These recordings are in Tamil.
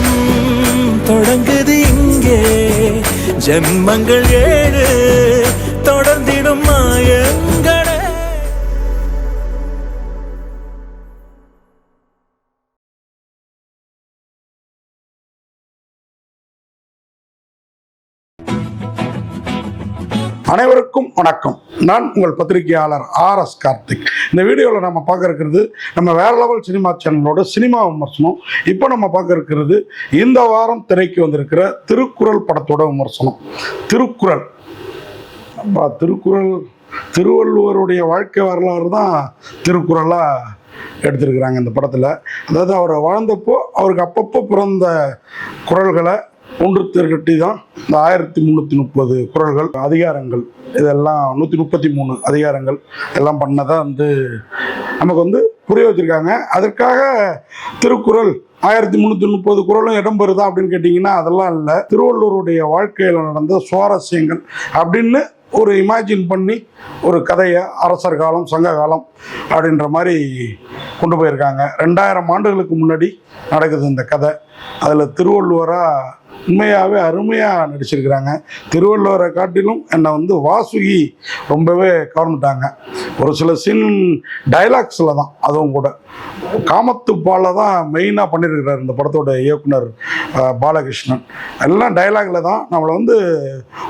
பயணம் தொடங்குது இங்கே. ஜென்மங்கள் ஏழு அனைவருக்கும் வணக்கம். நான் உங்கள் பத்திரிகையாளர் ஆர் எஸ் கார்த்திக். இந்த வீடியோவில் நம்ம பார்க்க இருக்கிறது நம்ம வேற லெவல் சினிமா சேனலோட சினிமா விமர்சனம். இப்போ நம்ம பார்க்க இருக்கிறது இந்த வாரம் திரைக்கு வந்திருக்கிற திருக்குறள் படத்தோட விமர்சனம். திருக்குறள். அப்பா, திருக்குறள் திருவள்ளுவருடைய வாழ்க்கை வரலாறு தான் திருக்குறளாக எடுத்திருக்கிறாங்க இந்த படத்தில். அதாவது அவர் வாழ்ந்தப்போ அவருக்கு அப்பப்போ பிறந்த குரல்களை ஒன்று திரட்டி தான் இந்த ஆயிரத்தி முந்நூற்றி முப்பது குறள்கள் அதிகாரங்கள் இதெல்லாம் நூற்றி முப்பத்தி மூணு அதிகாரங்கள் எல்லாம் பண்ணதான் வந்து நமக்கு வந்து புரிய வச்சுருக்காங்க. அதற்காக திருக்குறள் ஆயிரத்தி முந்நூற்றி முப்பது குறளும் இடம் பெறுதா அப்படின்னு கேட்டிங்கன்னா அதெல்லாம் இல்லை. திருவள்ளுவருடைய வாழ்க்கையில் நடந்த சுவாரஸ்யங்கள் அப்படின்னு ஒரு இமேஜின் பண்ணி ஒரு கதையை அரசர் காலம் சங்க காலம் அப்படின்ற மாதிரி கொண்டு போயிருக்காங்க. ரெண்டாயிரம் ஆண்டுகளுக்கு முன்னாடி நடக்குது இந்த கதை. அதில் திருவள்ளுவராக உண்மையாகவே அருமையாக நடிச்சிருக்கிறாங்க. திருவள்ளுவரை காட்டிலும் என்னை வந்து வாசுகி ரொம்பவே கவர்ந்துட்டாங்க ஒரு சில சீன் டைலாக்ஸில் தான் அதுவும் கூட. காமத்துப்பால தான் மெயினாக பண்ணியிருக்கிறார் இந்த படத்தோட இயக்குனர் பாலகிருஷ்ணன். எல்லாம் டைலாகில் தான் நம்மளை வந்து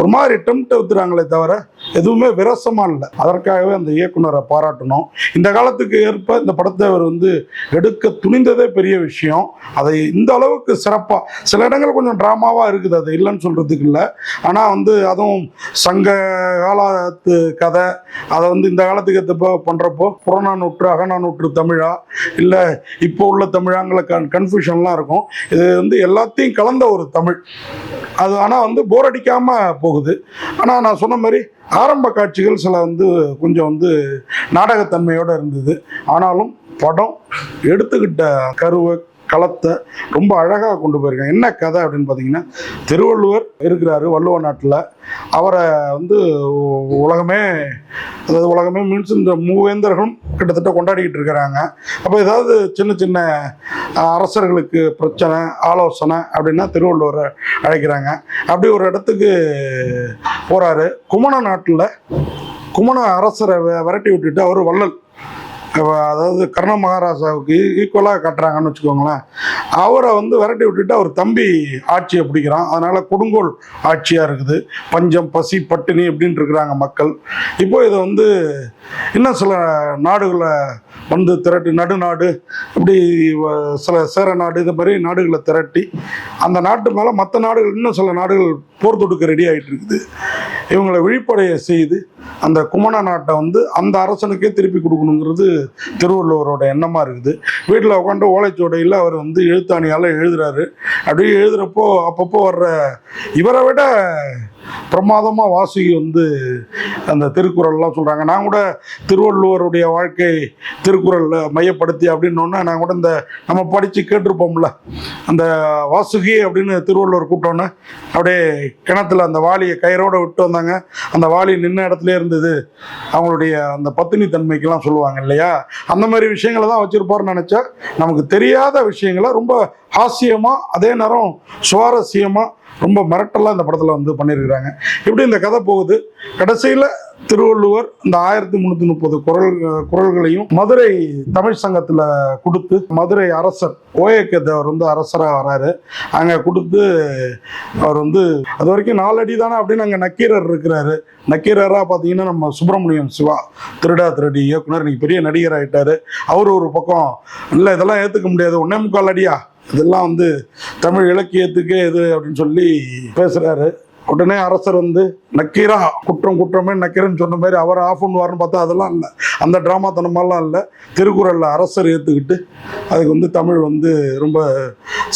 ஒரு மாதிரி டெம்ட் ஊற்றுறாங்களே தவிர எதுவுமே விரசமாக இல்லை. அதற்காகவே அந்த இயக்குனரை பாராட்டணும். இந்த காலத்துக்கு ஏற்ப இந்த படத்தை அவர் வந்து எடுக்க துணிந்ததே பெரிய விஷயம். அதை இந்த அளவுக்கு சிறப்பாக சில இடங்கள் கொஞ்சம் ட்ராமாவாக இருக்குது அது இல்லைன்னு சொல்கிறதுக்கு இல்லை. ஆனால் வந்து அதுவும் சங்க காலத்து கதை. அதை வந்து இந்த காலத்துக்கு ஏற்றப்போ பண்ணுறப்போ புறநானூற்று அகநானூற்று தமிழா? இல்லை இப்போ உள்ள தமிழாங்கிற கன் கன்ஃபியூஷன்லாம் இருக்கும். இது வந்து எல்லாத்தையும் கலந்த ஒரு தமிழ். அது ஆனால் வந்து போர் அடிக்காமல் போகுது. ஆனால் நான் சொன்ன மாதிரி ஆரம்ப காட்சிகள் சில வந்து கொஞ்சம் வந்து நாடகத்தன்மையோடு இருந்தது. ஆனாலும் படம் எடுத்துக்கிட்ட கருவை களத்தை ரொம்ப அழகாக கொண்டு போயிருக்காங்க. என்ன கதை அப்படின்னு பார்த்தீங்கன்னா திருவள்ளுவர் இருக்கிறாரு வள்ளுவ நாட்டில். அவரை வந்து உலகமே அதாவது உலகமே மீன்ஸ் இந்த மூவேந்தர்களும் கிட்டத்தட்ட கொண்டாடிக்கிட்டு இருக்கிறாங்க. அப்போ ஏதாவது சின்ன சின்ன அரசர்களுக்கு பிரச்சனை ஆலோசனை அப்படின்னா திருவள்ளுவரை அழைக்கிறாங்க. அப்படி ஒரு இடத்துக்கு போகிறாரு குமண நாட்டில் குமண அரசரை விரட்டி விட்டுட்டு அவர் வள்ளல். அதாவது கர்ண மகாராஜாவுக்கு ஈக்குவலாக கட்டுறாங்கன்னு வச்சுக்கோங்களேன். அவரை வந்து விரட்டி விட்டுட்டு அவர் தம்பி ஆட்சியை பிடிக்கிறான். அதனால் கொடுங்கோல் ஆட்சியாக இருக்குது. பஞ்சம் பசி பட்டினி இப்படின்ட்டு இருக்கிறாங்க மக்கள். இப்போ இதை வந்து இன்னும் சில நாடுகளை வந்து திரட்டி நடுநாடு இப்படி வ- சில சேர நாடு இது மாதிரி நாடுகளை திரட்டி அந்த நாட்டு மேலே மற்ற நாடுகள் இன்னும் சில நாடுகள் போர் தொடுக்க ரெடி ஆகிட்டு இருக்குது. இவங்களை விழிப்படைய செய்து அந்த குமண நாட்டை வந்து அந்த அரசனுக்கே திருப்பி கொடுக்கணுங்கிறது திருவள்ளுவரோட எண்ணமாக இருக்குது. வீட்டில் உட்காந்து ஓலைச்சுவடையில் அவர் வந்து எழுத்தாணியால் எழுதுறாரு. அப்படியே எழுதுகிறப்போ அப்பப்போ வர்ற இவரை விட பிரமாதமாக வாசுகி வந்து அந்த திருக்குறள்லாம் சொல்கிறாங்க நான் கூட திருவள்ளுவருடைய வாழ்க்கை திருக்குறளில் மையப்படுத்தி அப்படின்னோடனே நான் கூட இந்த நம்ம படித்து கேட்டிருப்போம்ல அந்த வாசுகி அப்படின்னு திருவள்ளுவர் கூப்பிட்டோன்னே அப்படியே கிணத்துல அந்த வாளியை கயிறோடு விட்டு வந்தாங்க. அந்த வாளி நின்ன இடத்துல இருந்தது. அவங்களுடைய அந்த பத்தினி தன்மைக்கெல்லாம் சொல்லுவாங்க இல்லையா? அந்த மாதிரி விஷயங்களை தான் வச்சுருப்பாருன்னு நினச்சா நமக்கு தெரியாத விஷயங்களை ரொம்ப ஹாஸ்யமாக அதே நேரம் சுவாரஸ்யமாக ரொம்ப மிரட்டலாக இந்த படத்தில் வந்து பண்ணியிருக்கிறாங்க. இப்படி இந்த கதை போகுது. கடைசியில் திருவள்ளுவர் இந்த ஆயிரத்தி முந்நூற்றி முப்பது குரல் குரல்களையும் மதுரை தமிழ் சங்கத்தில் கொடுத்து மதுரை அரசர் ஓஏகே தேவர் வந்து அரசராக வராரு. அங்கே கொடுத்து அவர் வந்து அது வரைக்கும் நாலடி தானே அப்படின்னு அங்கே நக்கீரர் இருக்கிறாரு. நக்கீரராக பார்த்தீங்கன்னா நம்ம சுப்பிரமணியம் சிவா திருடா திருடி இயக்குனர் இன்னைக்கு பெரிய நடிகர் ஆகிட்டாரு அவர் ஒரு பக்கம் இல்லை இதெல்லாம் ஏற்றுக்க முடியாது. ஒன்னே முக்கால் அடியா? இதெல்லாம் வந்து தமிழ் இலக்கியத்துக்கே இது அப்படின்னு சொல்லி பேசுகிறாரு உடனே அரசர் வந்து நக்கீரா குற்றம் குற்றமே நக்கீரன்னு சொன்ன மாதிரி அவர் ஆஃப் பண்ணுவார்னு பார்த்தா அதெல்லாம் இல்லை. அந்த ட்ராமா தனமாலாம் இல்லை. திருக்குறளில் அரசர் ஏற்றுக்கிட்டு அதுக்கு வந்து தமிழ் வந்து ரொம்ப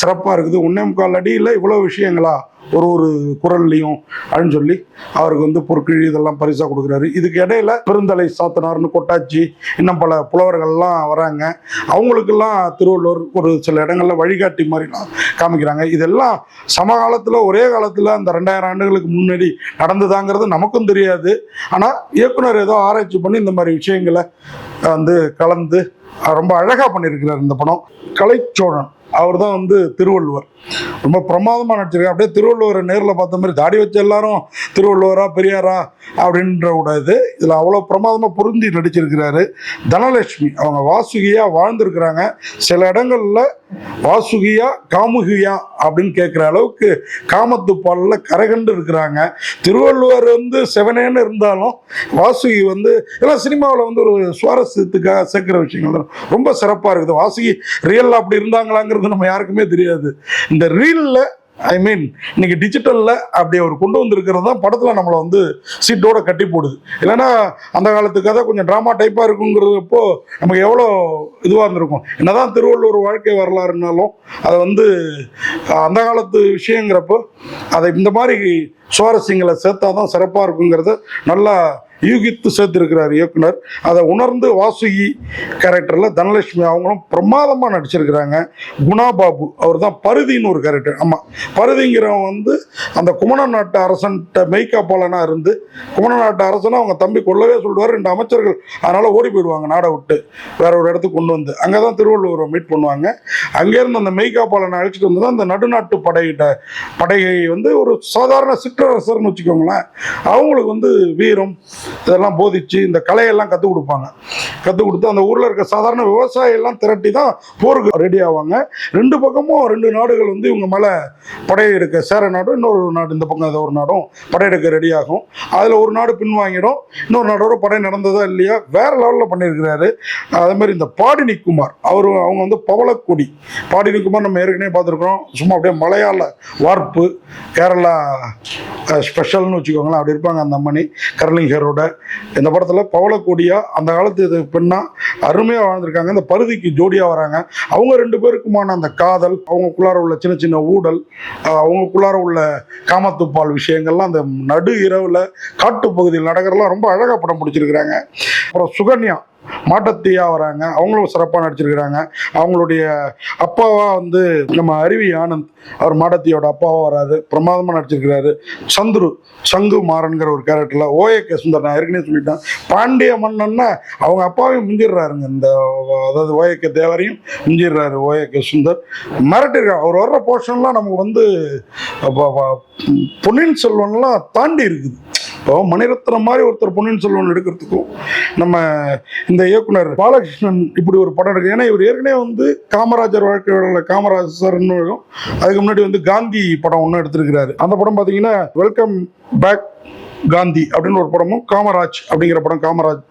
சிறப்பாக இருக்குது. ஒன்னே முக்கால் அடியில் இவ்வளோ விஷயங்களா? ஒரு ஒரு குரல்லையும் அப்படின்னு சொல்லி அவருக்கு வந்து பொற்கிழி இதெல்லாம் பரிசாக கொடுக்குறாரு. இதுக்கு இடையில பெருந்தலை சாத்தனார்னு கொட்டாச்சி இன்னும் பல புலவர்கள்லாம் வராங்க. அவங்களுக்கெல்லாம் திருவள்ளுவர் ஒரு சில இடங்களில் வழிகாட்டி மாதிரிலாம் காமிக்கிறாங்க. இதெல்லாம் சமகாலத்தில் ஒரே காலத்தில் அந்த ரெண்டாயிரம் ஆண்டுகளுக்கு முன்னாடி நடந்ததாங்கிறது நமக்கும் தெரியாது. ஆனால் இயக்குனர் ஏதோ ஆராய்ச்சி பண்ணி இந்த மாதிரி விஷயங்களை வந்து கலந்து ரொம்ப அழகாக பண்ணியிருக்கிறார் இந்த படம். கலைச்சோழன். அவர் தான் வந்து திருவள்ளுவர். ரொம்ப பிரமாதமாக நடிச்சிருக்காரு. அப்படியே திருவள்ளுவரை நேரில் பார்த்த மாதிரி தாடி வச்ச எல்லாரும் திருவள்ளுவரா பெரியாரா? அப்படின்ற கூடாது இதில் அவ்வளோ பிரமாதமாக பொருந்தி நடிச்சிருக்கிறாரு. தனலட்சுமி. அவங்க வாசுகியாக வாழ்ந்திருக்கிறாங்க. சில இடங்களில் வாசுகியா காமுகியா அப்படின்னு கேட்குற அளவுக்கு காமத்து பாலில் கரைகண்டு இருக்கிறாங்க. திருவள்ளுவர் வந்து செவனேன்னு இருந்தாலும் வாசுகி வந்து எல்லாம் சினிமாவில் வந்து ஒரு சுவாரஸ்யத்துக்காக சேர்க்குற விஷயங்கள் ரொம்ப சிறப்பாக இருக்குது. வாசுகி ரியலில் அப்படி இருந்தாங்களாங்கிறது நம்ம யாருக்குமே தெரியாது. இந்த ரீலில் ஐ மீன் இன்னைக்கு டிஜிட்டலில் அப்படி அவர் கொண்டு வந்திருக்கிறது தான் படத்தில் நம்மளை வந்து சீட்டோட கட்டி போடுது. இல்லைன்னா அந்த காலத்து கதை கொஞ்சம் ட்ராமா டைப்பாக இருக்குங்கிறப்போ நமக்கு எவ்வளோ இதுவாக இருந்திருக்கும். என்னதான் திருவள்ளுவர் வாழ்க்கை வரலாறுனாலும் அதை வந்து அந்த காலத்து விஷயங்கிறப்போ அதை இந்த மாதிரி சுவாரஸ்யங்களை சேர்த்தா தான் சிறப்பாக இருக்குங்கிறத நல்லா யூகித்து சேர்த்திருக்கிறார் இயக்குனர். அதை உணர்ந்து வாசுகி கேரக்டரில் தனலட்சுமி அவங்களும் பிரமாதமாக நடிச்சிருக்கிறாங்க. குணா பாபு அவர் தான் பருதின்னு ஒரு கேரக்டர் ஆமாம் பருதிங்கிறவன் வந்து அந்த குமண நாட்டு அரசன்ட்ட மெய்காப்பாளனாக இருந்து குமண நாட்டு அரசனை அவங்க தம்பி கொள்ளவே சொல்லுவார். ரெண்டு அமைச்சர்கள் அதனால் ஓடி போயிடுவாங்க நாடை விட்டு. வேற ஒரு இடத்துக்கு கொண்டு வந்து. அங்கே தான் திருவள்ளுவரை மீட் பண்ணுவாங்க. அங்கேருந்து அந்த மெய்காப்பாளனை அழைச்சிட்டு வந்து தான் அந்த நடுநாட்டு படையிட்ட படையை வந்து ஒரு சாதாரண சிற்றரசர்னு வச்சுக்கோங்களேன். அவங்களுக்கு வந்து வீரம் இதெல்லாம் போதிச்சு இந்த கலையெல்லாம் கற்றுக் கொடுப்பாங்க. கற்றுக் கொடுத்து அந்த ஊரில் இருக்க சாதாரண விவசாயெல்லாம் திரட்டி தான் போருக்கு ரெடி ஆவாங்க. ரெண்டு பக்கமும் ரெண்டு நாடுகள் வந்து இவங்க மேலே படையெடுக்க சேர நாடும் இன்னொரு நாடு இந்த பக்கம் ஏதோ ஒரு நாடும் படையெடுக்க ரெடி ஆகும். அதில் ஒரு நாடு பின்வாங்கிடும் இன்னொரு நாடோட படை நடந்ததா இல்லையா வேறு லெவலில் பண்ணியிருக்கிறாரு. அதே மாதிரி இந்த பாடினி குமார் அவர் அவங்க வந்து பவளக்கொடி. பாடினி குமார் நம்ம ஏற்கனவே பார்த்துருக்குறோம். சும்மா அப்படியே மலையாள வார்ப்பு கேரளா ஸ்பெஷல்னு வச்சுக்கோங்களேன். அப்படி இருப்பாங்க அந்த அம்மணி கரலிங்கரோட இந்த படத்தில் பவளக்கொடியா அந்த காலத்து இது பெண்ணா அருமையாக வாழ்ந்திருக்காங்க. இந்த பருதிக்கு ஜோடியாக வராங்க. அவங்க ரெண்டு பேருக்குமான அந்த காதல் அவங்களுக்குள்ளார உள்ள சின்ன சின்ன ஊடல் அவங்களுக்குள்ளார உள்ள காமத்துப்பால் விஷயங்கள்லாம் அந்த நடு இரவில் காட்டுப்பகுதியில் நடக்கிறலாம் ரொம்ப அழகாக படம் பிடிச்சிருக்கிறாங்க. அப்புறம் சுகன்யா மாட்டத்தியா வராங்க. அவங்களும் சிறப்பாக நடிச்சிருக்கிறாங்க. அவங்களுடைய அப்பாவா வந்து நம்ம அருவி ஆனந்த் அவர் மாடத்தியோட அப்பாவா வராது பிரமாதமாக நடிச்சிருக்கிறாரு. சந்துரு சங்கு மாறன்கிற ஒரு கேரக்டரில் ஓஏகே சுந்தர் நான் ஏற்கனவே சொல்லிட்டேன். பாண்டிய மன்னன்னா அவங்க அப்பாவையும் மிஞ்சிடுறாருங்க. இந்த அதாவது ஓஏகே தேவரையும் மிஞ்சிடுறாரு ஓஏகே சுந்தர். மிரட்டிருக்காரு அவர் வர்ற போர்ஷன்லாம் நமக்கு வந்து பொன்னியின் செல்வன்லாம் தாண்டி இருக்குது. இப்போ மணிரத்னம் மாதிரி ஒருத்தர் பொன்னியின் செல்வன் எடுக்கிறதுக்கும் நம்ம இந்த இயக்குனர் பாலகிருஷ்ணன் இப்படி ஒரு படம் எடுக்க ஏன்னா இவர் ஏற்கனவே வந்து காமராஜர் வாழ்க்கையோட காமராஜர் வரும். அதுக்கு முன்னாடி வந்து காந்தி படம் ஒன்று எடுத்திருக்கிறாரு அந்த படம் பார்த்தீங்கன்னா வெல்கம் பேக் காந்தி அப்படின்னு ஒரு படமும் காமராஜ் அப்படிங்கிற படம் காமராஜ்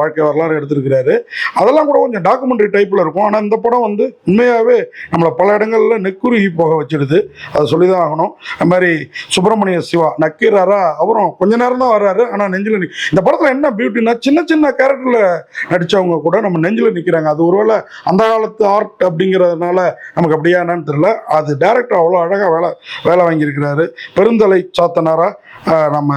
வாழ்க்கை வரலாறு எடுத்திருக்கிறாரு. அதெல்லாம் கூட கொஞ்சம் டாக்குமெண்ட்ரி டைப்பில் இருக்கும். ஆனால் இந்த படம் வந்து உண்மையாகவே நம்மளை பல இடங்களில் நெக்குருகி போக வச்சிடுது அதை சொல்லி தான் ஆகணும். அது மாதிரி சுப்பிரமணிய சிவா நக்கீராரா அவரும் கொஞ்ச நேரம் தான் வர்றாரு. ஆனால் நெஞ்சில் நி இந்த படத்தில் என்ன பியூட்டினா சின்ன சின்ன கேரக்டரில் நடித்தவங்க கூட நம்ம நெஞ்சில் நிற்கிறாங்க அது ஒருவேளை அந்த காலத்து ஆர்ட் அப்படிங்கிறதுனால நமக்கு அப்படியா என்னன்னு தெரியல. அது டேரக்டர் அவ்வளோ அழகாக வேலை வேலை வாங்கியிருக்கிறாரு. பெருந்தலை சாத்தனாரா நம்ம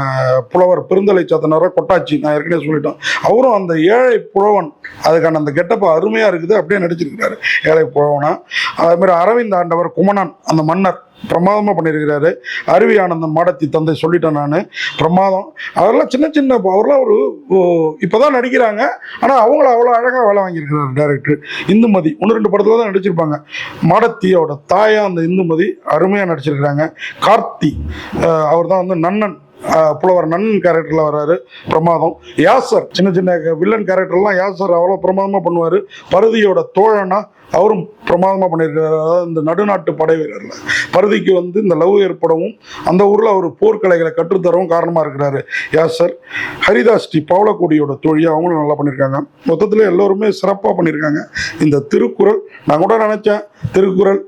புலவர் பெருந்தலை சாத்தனாரா கொட்டாச்சி நான் ஏற்கனவே சொல்லிட்டோம் அவரும் அந்த ஏழை புலவன் அதுக்கான அந்த கெட்டப்பு அருமையாக இருக்குது அப்படியே நடிச்சிருக்கிறாரு. ஏழை புலவனா அதே மாதிரி அரவிந்த் ஆண்டவர் குமணன் அந்த மன்னர். பிரமாதமாக பண்ணியிருக்கிறாரு அருவி ஆனந்தன் மாடத்தி தந்தை சொல்லிட்டேன் நான். பிரமாதம். அதெல்லாம் சின்ன சின்ன அவர்லாம் ஒரு இப்போ தான் நடிக்கிறாங்க. ஆனால் அவங்கள அவ்வளோ அழகாக வேலை வாங்கியிருக்கிறாரு டேரக்டர் இந்துமதி. ஒன்று ரெண்டு படத்தில் தான் நடிச்சிருப்பாங்க. மாடத்தியோட தாயாக அந்த இந்துமதி அருமையாக நடிச்சிருக்கிறாங்க. கார்த்தி அவர் தான் வந்து நன்னன். புலவர் நன்னன் கேரக்டரில் வர்றாரு. பிரமாதம். யாசர் சின்ன சின்ன வில்லன் கேரக்டர்லாம் யாசர் அவ்வளோ பிரமாதமாக பண்ணுவார். பருதியோட தோழனா அவரும் பிரமாதமாக பண்ணியிருக்காரு. அதாவது இந்த நடுநாட்டு படை வீரரில். பருதிக்கு வந்து இந்த லவ் ஏற்படவும் அந்த ஊரில் அவர் போர்க்கலைகளை கற்றுத்தரவும் காரணமாக இருக்கிறாரு. யாசர் ஹரிதாஸ் டி பவளக்கோடியோட தொழில் அவங்களும் நல்லா பண்ணியிருக்காங்க. மொத்தத்தில் எல்லோருமே சிறப்பாக பண்ணியிருக்காங்க. இந்த திருக்குறள் நான் கூட நினச்சேன் திருக்குறள்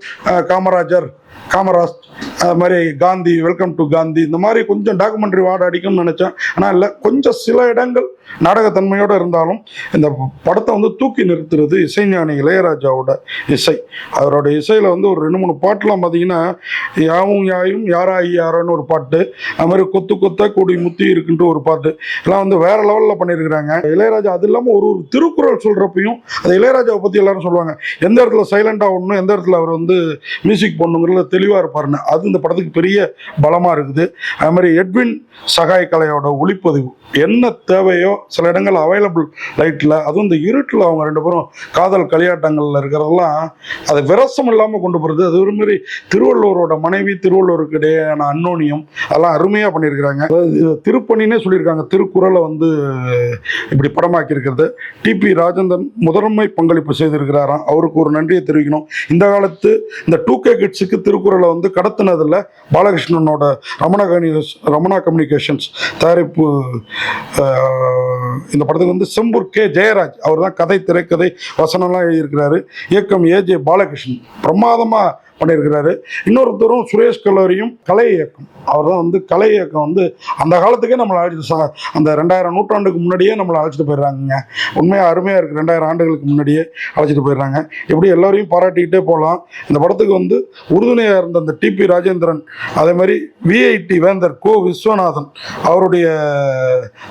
காமராஜர் காமராஜ் அது மாதிரி காந்தி வெல்கம் டு காந்தி இந்த மாதிரி கொஞ்சம் டாக்குமெண்ட்ரி வார்டு அடிக்கும்னு நினச்சேன். ஆனால் இல்லை கொஞ்சம் சில இடங்கள் நாடகத்தன்மையோடு இருந்தாலும் இந்த படத்தை வந்து தூக்கி நிறுத்துறது இசைஞானி இளையராஜாவோட இசை. அவரோட இசையில் வந்து ஒரு ரெண்டு மூணு பாட்டெலாம் பார்த்தீங்கன்னா யாவும் யாயும் யாரா யாரோன்னு ஒரு பாட்டு அது மாதிரி கொத்து கொத்த கூடி முத்தி இருக்குன்ட்டு ஒரு பாட்டு. எல்லாம் வந்து வேற லெவலில் பண்ணியிருக்கிறாங்க. இளையராஜா அது இல்லாமல் ஒரு ஒரு திருக்குறள் சொல்கிறப்பையும் அது இளையராஜாவை பற்றி எல்லாரும் சொல்லுவாங்க. எந்த இடத்துல சைலண்டாக ஒன்று எந்த இடத்துல அவர் வந்து மியூசிக் பண்ணுங்கிறத தெளிவாக இருப்பாருன்னு. அது இந்த படத்துக்கு பெரிய பலமாக இருக்குது. அது மாதிரி எட்வின் சகாய் கலையோட ஒளிப்பதிவு. என்ன தேவையோ சில இடங்கள் அவைலபிள் லைட்டில் அதுவும் இந்த இருட்டில் அவங்க ரெண்டு பேரும் காதல் களியாட்டங்களில் இருக்கிறதெல்லாம் அதை விரசம் இல்லாமல் கொண்டு போகிறது அது ஒரு மாதிரி திருவள்ளுவரோட மனைவி திருவள்ளுவருக்கு இடையேயான அன்னோனியம் அதெல்லாம் அருமையாக பண்ணியிருக்கிறாங்க. அதாவது திருப்பணினே சொல்லியிருக்காங்க. திருக்குறளை வந்து இப்படி படமாக்கி இருக்கிறது டிபி ராஜேந்திரன் முதன்மை பங்களிப்பு செய்திருக்கிறாராம். அவருக்கு ஒரு நன்றியை தெரிவிக்கணும். இந்த காலத்து இந்த டூ கே கிட்ஸுக்கு திருக்குறளை வந்து கடத்தினதில் பாலகிருஷ்ணனோட ரமணா கம்யூனிகேஷ் ரமணா கம்யூனிகேஷன்ஸ் தயாரிப்பு இந்த படத்துக்கு வந்து செம்பூர் கே. ஜெயராஜ். அவர் தான் கதை திரைக்கதை வசனம்லாம் எழுதியிருக்கிறாரு. இயக்கம் ஏஜே பாலகிருஷ்ணன். பிரமாதமாக பண்ணியிருக்கிறாரு. இன்னொருத்தரும் சுரேஷ் கல்லூரியும் கலை இயக்கம். அவர் தான் வந்து கலை இயக்கம் வந்து அந்த காலத்துக்கே நம்மளை அழைச்சிட்டு அந்த ரெண்டாயிரம் நூற்றாண்டுக்கு முன்னாடியே நம்மளை அழைச்சிட்டு போயிடுறாங்க உண்மையாக அருமையாக இருக்குது ரெண்டாயிரம் ஆண்டுகளுக்கு முன்னாடியே அழைச்சிட்டு போயிடுறாங்க. எப்படி எல்லோரையும் பாராட்டிக்கிட்டே போகலாம் இந்த படத்துக்கு வந்து உறுதுணையாக இருந்த அந்த டிபி ராஜேந்திரன் அதே மாதிரி விஐடி வேந்தர் கோ விஸ்வநாதன் அவருடைய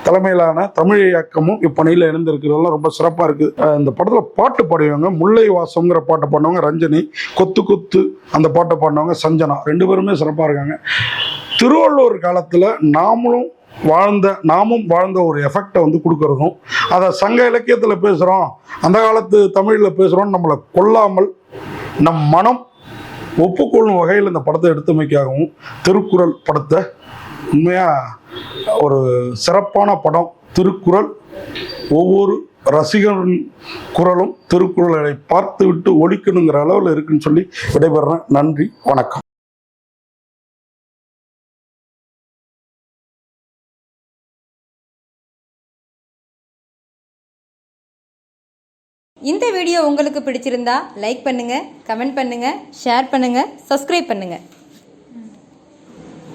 தலைமையிலான தமிழ் இயக்கமும் இப்பணியில் இணைந்திருக்கிறதெல்லாம் ரொம்ப சிறப்பாக இருக்குது இந்த படத்தில் பாட்டு பாடுவாங்க முல்லை வாசம்ங்கிற பாட்டு பாடினவங்க ரஞ்சனி கொத்து கொத்து அந்த பாட்டை பாடினவங்க சஞ்சனா. ரெண்டு பேருமே சிறப்பாக இருக்காங்க. திருவள்ளுவர் காலத்தில் நாமளும் வாழ்ந்த நாமும் வாழ்ந்த ஒரு எஃபெக்டை வந்து கொடுக்கறதும் அதை சங்க இலக்கியத்தில் பேசுகிறோம் அந்த காலத்து தமிழில் பேசுகிறோம் நம்மளை கொல்லாமல் நம் மனம் ஒப்புக்கொள்ளும் வகையில் இந்த படத்தை எடுத்தமைக்காகவும் திருக்குறள் படத்தை உண்மையாக ஒரு சிறப்பான படம் திருக்குறள் ஒவ்வொரு ரசிகரின் குரலும் திருக்குறளை பார்த்து விட்டு ஒழிக்கணுங்கிற அளவில் இருக்குன்னு சொல்லி விடைபெறேன் நன்றி வணக்கம். இந்த வீடியோ உங்களுக்கு பிடிச்சிருந்தா லைக் பண்ணுங்கள் கமெண்ட் பண்ணுங்க ஷேர் பண்ணுங்கள் சப்ஸ்கிரைப் பண்ணுங்கள்